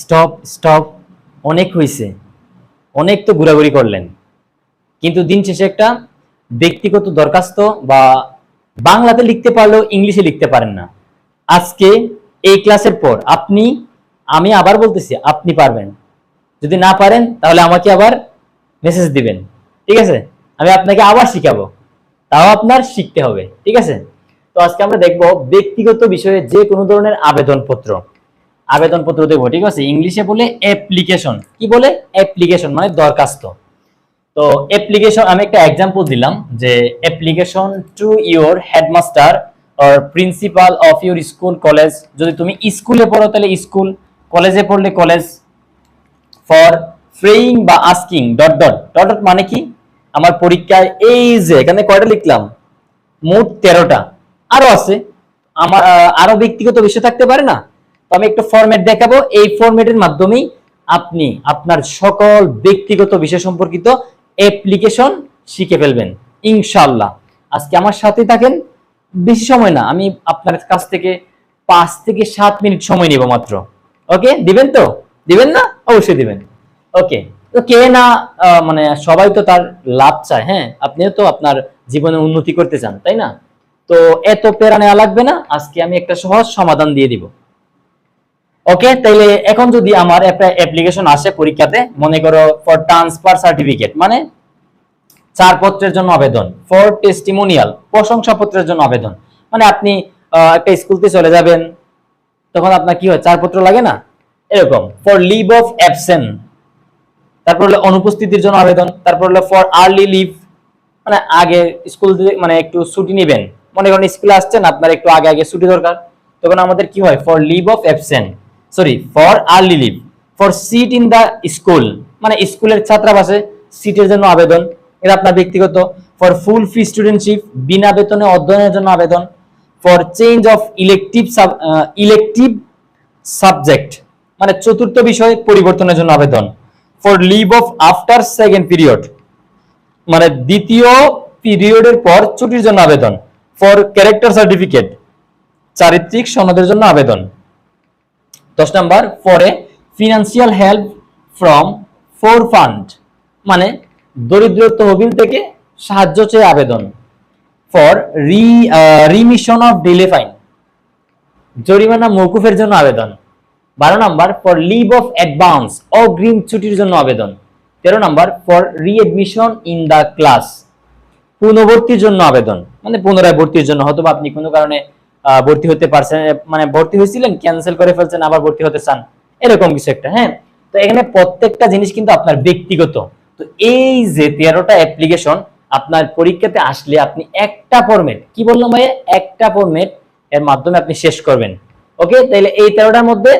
Stop stop, অনেক হয়েছে অনেক তো ঘোরাঘুরি করলেন। কিন্তু দিন শেষে একটা ব্যক্তিগত দরখাস্ত বা বাংলাতে লিখতে পারলেও ইংলিশে লিখতে পারেন না। আজকে এই ক্লাসের পর আপনি, আমি আবার বলতেছি, আপনি পারবেন। যদি না পারেন, তাহলে আমাকে আবার মেসেজ দিবেন। ঠিক আছে? আমি আপনাকে আবার শিখাবো। তাও আপনার শিখতে হবে। ঠিক আছে? তো আজকে আমরা দেখব ব্যক্তিগত বিষয়ে যে কোনো ধরনের আবেদনপত্র। আবেদনপত্র দেখব ঠিক আছে? ইংলিশে বলে অ্যাপ্লিকেশন কি বলে? অ্যাপ্লিকেশন মানে দরখাস্ত। তো অ্যাপ্লিকেশন আমি একটা এক্সাম্পল দিলাম যে application to your headmaster or principal of your school college যদি তুমি স্কুলে পড়ো, তাহলে স্কুল কলেজে পড়লে কলেজ ফর ফ্রেইং বা asking dot dot dot dot মানে কি? আমার পরীক্ষায় এই যে, এখানে কয়টা লিখলাম? মোট তেরোটা। আরও আছে। আমার আরও ব্যক্তিগত বিষয় থাকতে পারে না? আমি একটু ফরম্যাট দেখাবো। এই ফরম্যাটের মাধ্যমেই আপনি আপনার সকল ব্যক্তিগত বিষয় সম্পর্কিত অ্যাপ্লিকেশন শিখে ফেলবেন ইনশাল্লাহ আজকে আমার সাথে থাকেন, বেশি সময় না, আমি আপনার কাছ থেকে পাঁচ থেকে সাত মিনিট সময় নিব মাত্র। ওকে, দিবেন তো? দিবেন না? অবশ্যই দিবেন। ওকে, তো কে না মানে সবাই তো তার লাভ চায় হ্যাঁ? আপনিও তো আপনার জীবনে উন্নতি করতে চান, তাই না? তো এত প্রেরণা লাগবে না, আজকে আমি একটা সহজ সমাধান দিয়ে দিব। ওকে তাইলে এখন যদি আমার একটা অ্যাপ্লিকেশন আসে পরীক্ষাতে, মনে করো ফর ট্রান্সফার সার্টিফিকেট মানে চারপত্রের জন্য আবেদন ফর টেস্টিমোনিয়াল প্রশংসাপত্রের জন্য আবেদন। মানে আপনি একটা স্কুলতে চলে যাবেন, তখন আপনার কি হয় চারপত্র লাগে না? এরকম ফর লিভ অফ অ্যাবসেন্ট তারপর হলো অনুপস্থিতির জন্য আবেদন, তারপর হলো ফর আর্লি লিভ মানে আগে স্কুল মানে একটু ছুটি নেবেন। মনে করেন স্কুলে আসছেন, আপনার একটু আগে আগে ছুটি দরকার, তখন আমাদের কি হয় for leave of absent sorry for early leave for seat in the school মানে স্কুলের ছাত্রাবাসে সিটের জন্য আবেদন। এটা আপনার ব্যক্তিগত। ফর ফুল ফি স্টুডেন্টশিপ বিনা বেতনে অধ্যয়নের জন্য আবেদন। For change of elective elective subject মানে চতুর্থ বিষয় পরিবর্তনের জন্য আবেদন। For leave of after second period মানে দ্বিতীয় পিরিয়ডের পর ছুটির জন্য আবেদন। ফর ক্যারেক্টার সার্টিফিকেট চারিত্রিক সনদের জন্য আবেদন। দশ নাম্বার ফরে financial help from poor fund মানে দরিদ্র তহবিল থেকে সাহায্য চেয়ে আবেদন। ফর রি রিমিশন অফ ডিলে ফাইন জরিমানা মৌকুফের জন্য আবেদন। বারো number for leave of advance অগ্রিম ছুটির জন্য আবেদন। তেরো number for readmission in the class পুনর্ভর্তির জন্য আবেদন মানে পুনরায় ভর্তির জন্য হয়তো আপনি কোনো কারণে ভর্তি হতে পারছেন মানে ভর্তি হয়েছিলেন ক্যান্সেল করে ফেলছেন, আবার ভর্তি হতে চান, এরকম কিছু একটা হ্যাঁ? তো এখানে প্রত্যেকটা জিনিস কিন্তু আপনার ব্যক্তিগত। তো এই যে তেরোটা অ্যাপ্লিকেশন আপনার পরীক্ষাতে আসলে আপনি একটা ফরম্যাট কি বললাম ভাই একটা ফরম্যাট এর মাধ্যমে আপনি শেষ করবেন। ওকে তাহলে এই তেরোটার মধ্যে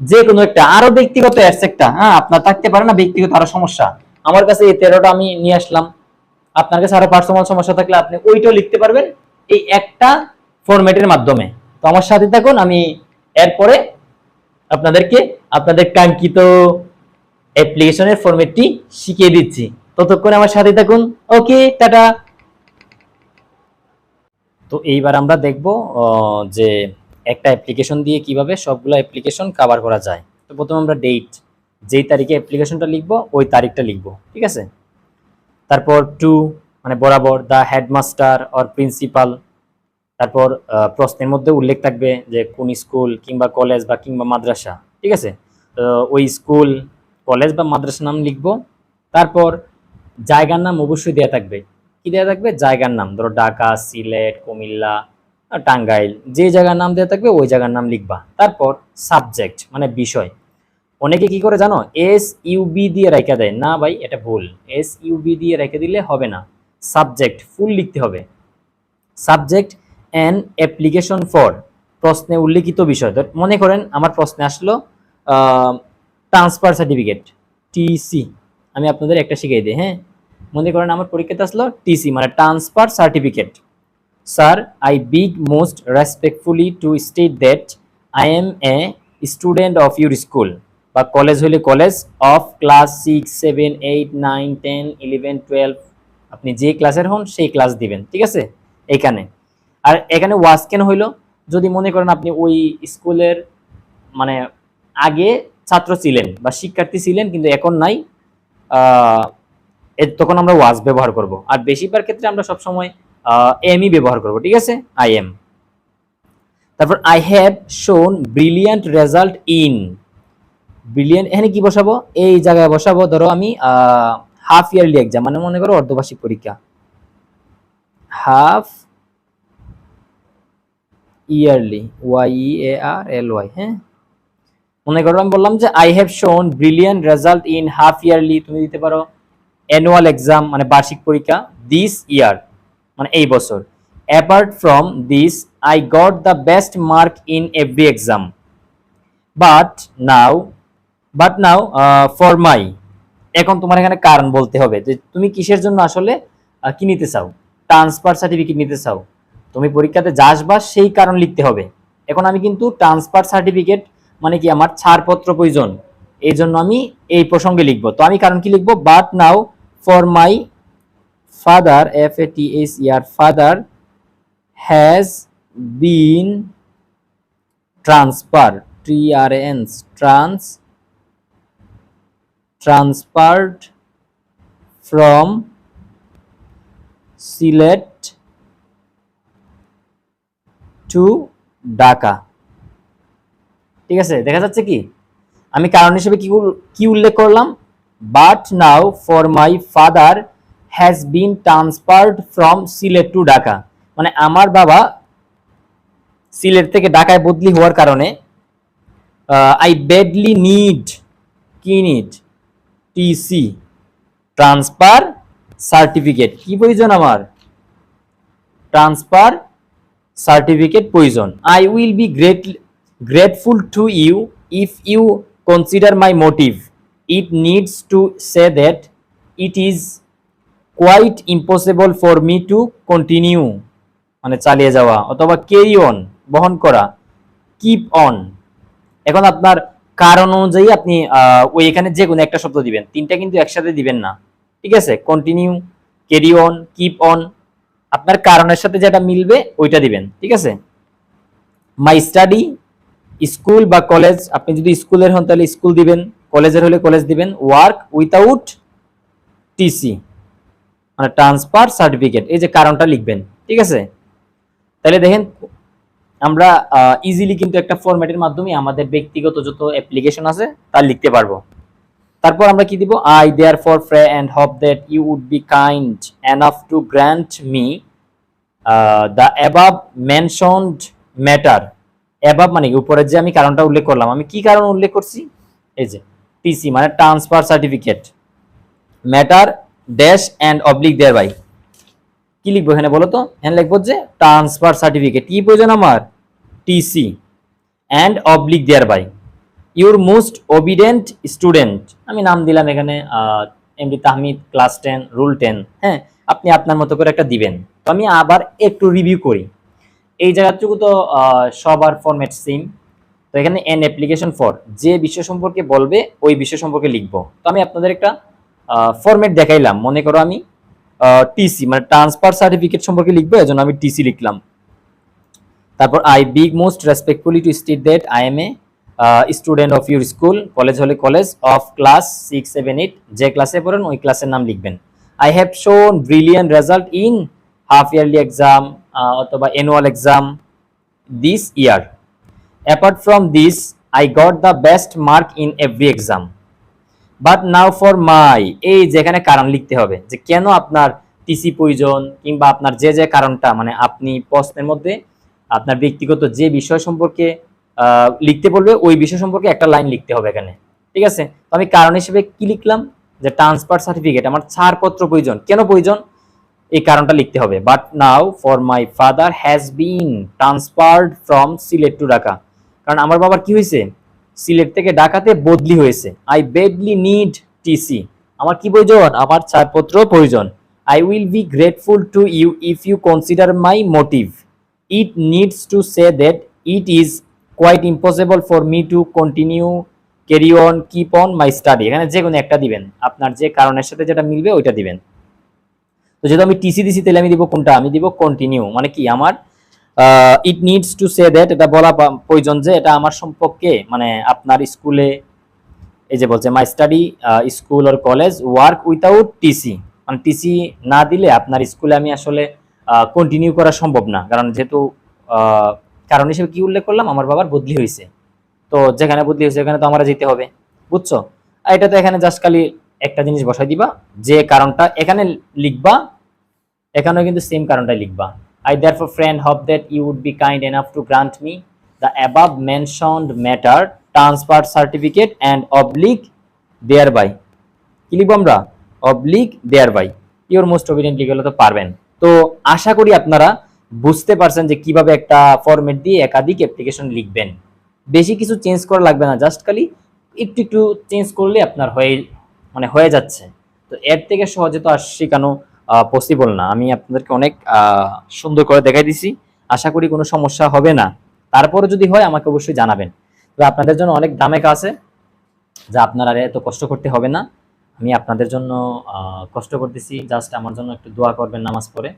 যে কোনো একটা, আরও ব্যক্তিগত একটা হ্যাঁ আপনার থাকতে পারে না, ব্যক্তিগত আরও সমস্যা। আমার কাছে এই তেরোটা আমি নিয়ে আসলাম। আপনার কাছে আরও পার্সোনাল সমস্যা থাকলে আপনি ওইটাও লিখতে পারবেন। এই একটা ফরম্যাটের মাধ্যমে। তো আমার সাথে থাকুন, আমি এরপরে আপনাদেরকে আপনাদের কাঙ্ক্ষিত অ্যাপ্লিকেশনের ফরম্যাটটি শিখিয়ে দিচ্ছি। ততক্ষণে আমার সাথে থাকুন। Okay, tata. তো এইবার আমরা দেখব যে একটা অ্যাপ্লিকেশন দিয়ে কীভাবে সবগুলো অ্যাপ্লিকেশন কভার করা যায়। তো প্রথমে আমরা ডেট যেই তারিখে অ্যাপ্লিকেশনটা লিখব, ওই তারিখটা লিখব, ঠিক আছে? তারপর টু মানে বরাবর দ্য হেডমাস্টার অর প্রিন্সিপাল তারপর প্রশ্নের মধ্যে উল্লেখ থাকবে যে কোন স্কুল কিংবা কলেজ বা কিংবা মাদ্রাসা, ঠিক আছে? ওই স্কুল, কলেজ বা মাদ্রাসার নাম লিখব। তারপর জায়গার নাম অবশ্যই দেওয়া থাকবে। কি দেওয়া থাকবে? জায়গার নাম। ধরো ঢাকা, সিলেট, কুমিল্লা টাঙ্গাইল, যে জায়গার নাম দেওয়া থাকবে, ওই জায়গার নাম লিখবা। তারপর সাবজেক্ট মানে বিষয়। অনেকে কি করে জানো? এস ইউবি দিয়ে রেখে দেয়। না ভাই, এটা ভুল। এস ইউবি দিয়ে রেখে দিলে হবে না। সাবজেক্ট, ফুল লিখতে হবে। সাবজেক্ট অ্যান্ড অ্যাপ্লিকেশন ফর প্রশ্নে উল্লেখিত বিষয়। মনে করেন আমার প্রশ্নে আসলো ট্রান্সফার সার্টিফিকেট টিসি আমি আপনাদের একটা শিখিয়ে দিই হ্যাঁ? মনে করেন আমার পরীক্ষাতে আসলো টিসি মানে transfer certificate sir I beg most respectfully to state that I am a student of your school বা কলেজ হলে college of class six seven eight nine ten eleven twelve আপনি যে ক্লাসের হন, সেই ক্লাস দিবেন, ঠিক আছে? এইখানে। আর এখানে ওয়াজ কেন হইল? যদি মনে করেন আপনি ওই স্কুলের মানে আগে ছাত্র ছিলেন বা শিক্ষার্থী ছিলেন কিন্তু এখন নাই তখন আমরা ওয়াজ ব্যবহার করব। আর বেশিরভাগ ক্ষেত্রে আমরা সবসময় এমই ব্যবহার করব, ঠিক আছে? আই এম তারপর I have shown brilliant result in brilliant এখানে কি বসাবো? এই জায়গায় বসাবো, ধরো আমি হাফ ইয়ারলি এক্সাম মানে মনে করো অর্ধবার্ষিক পরীক্ষা। Half yearly Y E A R L Y? মনে করো, আমি বললাম যে I have shown brilliant result in half yearly তুমি দিতে পারো অ্যানুয়াল এক্সাম মানে বার্ষিক পরীক্ষা দিস ইয়ার মানে এই বছর। Apart from this I got the best mark in every exam but now but now for my এখন তোমার এখানে কারণ বলতে হবে যে তুমি কিসের জন্য আসলে কি নিতে চাও? ট্রান্সফার সার্টিফিকেট নিতে চাও। তুমি পরীক্ষাতে যা আসবা সেই কারণ লিখতে হবে। এখন আমি কিন্তু ট্রান্সফার সার্টিফিকেট মানে কি আমার ছাড়পত্র প্রয়োজন, এই জন্য আমি এই প্রসঙ্গে লিখব। তো আমি কারণ কি লিখব? But now for my father F A T S year father has been transfer T R N S trans transferred from Sylhet to Dhaka ঠিক আছে? দেখা যাচ্ছে কি? আমি কারণ হিসেবে কি কি উল্লেখ করলাম? But now for my father has been transferred from Sylhet to Dhaka. মানে আমার বাবা সিলেট থেকে ঢাকায় বদলি হওয়ার কারণে আই বেডলি নিড কি নিড টিসি ট্রান্সফার সার্টিফিকেট কি প্রয়োজন আমার? ট্রান্সফার সার্টিফিকেট প্রয়োজন। I will be great grateful to you if you consider my motive it needs to say that it is quite impossible for me to continue মানে চালিয়ে যাওয়া অথবা carry on বহন করা। কিপ অন এখন আপনার কারণ অনুযায়ী আপনি ওই এখানে যে কোনো একটা শব্দ দিবেন। তিনটা কিন্তু একসাথে দিবেন না। ঠিক আছে? Continue carry on keep on আপনার কারণের সাথে যেটা মিলবে, ওইটা দিবেন, ঠিক আছে? মাই স্টাডি স্কুল বা কলেজ আপনি যদি স্কুলের হন, তাহলে স্কুল দিবেন, কলেজের হলে কলেজ দিবেন ওয়ার্ক উইথাউট টিসি মানে ট্রান্সফার সার্টিফিকেট এই যে কারণটা লিখবেন, ঠিক আছে? তাহলে দেখেন, আমরা ইজিলি কিন্তু একটা ফরম্যাটের মাধ্যমে আমাদের ব্যক্তিগত যত অ্যাপ্লিকেশন আছে, তা লিখতে পারব। তারপর আমরা কি দিব? I therefore pray and hope that you would be kind enough to grant me the above mentioned matter above মানে কি? উপরে যে আমি কারণটা উল্লেখ করলাম, আমি কি কারণ উল্লেখ করছি? এই যে টিসি মানে transfer certificate matter dash and oblique thereby কি লিখব এখানে বলো তো? এখানে লিখব যে ট্রান্সফার সার্টিফিকেট কি প্রয়োজন আমার? TC and oblique thereby your most obedient student আমি নাম দিলাম এখানে MD Tahmid class ten roll ten হ্যাঁ? আপনি আপনার মতো করে একটা দিবেন। তো আমি আবার একটু রিভিউ করি। এই জায়গাটুকু তো সবার ফরম্যাট সিম তো এখানে এন অ্যাপ্লিকেশন ফর যে বিষয় সম্পর্কে বলবে, ওই বিষয় সম্পর্কে লিখব। তো আমি আপনাদের একটা ফরম্যাট দেখাইলাম। মনে করো আমি টিসি মানে ট্রান্সফার সার্টিফিকেট সম্পর্কে লিখব, এজন্য আমি টিসি লিখলাম। তারপর I beg most respectfully to state that I am a student of your school college হলে college of class six seven eight যে ক্লাসে পড়েন, ওই ক্লাসের নাম লিখবেন। I have shown brilliant result in half yearly exam অথবা annual exam this year apart from this I got the best mark in every exam but now for my এই যেখানে কারণ লিখতে হবে, যে কেন আপনার টিসি প্রয়োজন, কিংবা আপনার যে যে কারণটা মানে আপনি প্রশ্নের মধ্যে, আপনার ব্যক্তিগত যে বিষয় সম্পর্কে লিখতে বলবে, ওই বিষয় সম্পর্কে একটা লাইন লিখতে হবে এখানে। ঠিক আছে? তো আমি কারণ হিসেবে কি লিখলাম? যে ট্রান্সফার সার্টিফিকেট আমার ছাড়পত্র প্রয়োজন। কেন প্রয়োজন? এই কারণটা লিখতে হবে। But now for my father has been transferred from Sylhet to Dhaka. কারণ আমার বাবার কি হয়েছে? সিলেট থেকে ঢাকাতে বদলি হয়েছে। আই বেডলি নিড টিসি আমার কি প্রয়োজন? আমার ছাড়পত্র প্রয়োজন। I will be grateful to you if you consider my motive it needs to say that it is quite impossible for me to continue carry on keep on my study এখানে যে কোনো একটা দিবেন। আপনার যে কারণের সাথে যেটা মিলবে, ওইটা দিবেন। তো যেহেতু আমি টিসি দিছি, তাহলে আমি দিব কোনটা? আমি দিব কন্টিনিউ মানে কি? আমার it needs to say that এটা বলা প্রয়োজন যে, এটা আমার সম্পর্কে মানে আপনার স্কুলে, এই যে বলছে my study school or college work without TC মানে টিসি না দিলে আপনার স্কুলে আমি আসলে কন্টিনিউ করা সম্ভব না। কারণ যেহেতু কারণ হিসেবে কি উল্লেখ করলাম? আমার বাবার বদলি হয়েছে। তো যেখানে বদলি হয়েছে সেখানে তো আমরা যেতে হবে। বুঝছ? এটা তো এখানে জাস্ট খালি একটা জিনিস বসাই দিবা। যে কারণটা এখানে লিখবা, এখানেও কিন্তু সেম কারণটাই লিখবা। I therefore friend hope that you would be kind enough to grant me the above mentioned matter transfer certificate and oblique thereby কি লিখব আমরা? Oblique thereby your most obedient লিখলে তো পারবেন। তো আশা করি আপনারা বুঝতে পারছেন যে কীভাবে একটা ফরম্যাট দিয়ে একাধিক অ্যাপ্লিকেশন লিখবেন। বেশি কিছু চেঞ্জ করা লাগবে না জাস্ট খালি একটু একটু চেঞ্জ করলে আপনার হয়ে মানে হয়ে যাচ্ছে। তো এর থেকে সহজে তো আর শেখানো পসিবল না। আমি আপনাদেরকে অনেক সুন্দর করে দেখাই দিছি। আশা করি কোনো সমস্যা হবে না। তারপরে যদি হয়, আমাকে অবশ্যই জানাবেন। তো আপনাদের জন্য অনেক দামে আছে, যা আপনার আর এত কষ্ট করতে হবে না। আমি আপনাদের জন্য কষ্ট করতেছি। জাস্ট আমার জন্য একটু দোয়া করবেন নামাজ পড়ে।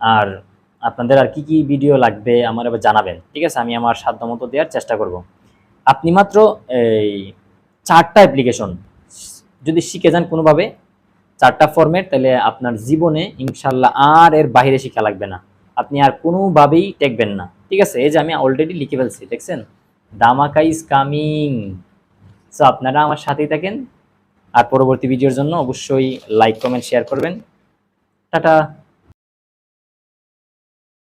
আর আপনাদের আর কি কি ভিডিও লাগবে আমার এবার জানাবেন, ঠিক আছে? আমি আমার সাধ্য মতো দেওয়ার চেষ্টা করব। আপনি মাত্র এই চারটা অ্যাপ্লিকেশন যদি শিখে যান কোনোভাবে, চারটা ফরম্যাট তাহলে আপনার জীবনে ইনশাল্লাহ আর এর বাইরে শিখা লাগবে না। আপনি আর কোনোভাবেই টেকবেন না, ঠিক আছে? এই যে আমি অলরেডি লিখে ফেলছি, দেখছেন? দামাকা ইজ কামিং সো আপনারা আমার সাথেই থাকেন। আর পরবর্তী ভিডিওর জন্য অবশ্যই লাইক কমেন্ট শেয়ার করবেন। টাটা!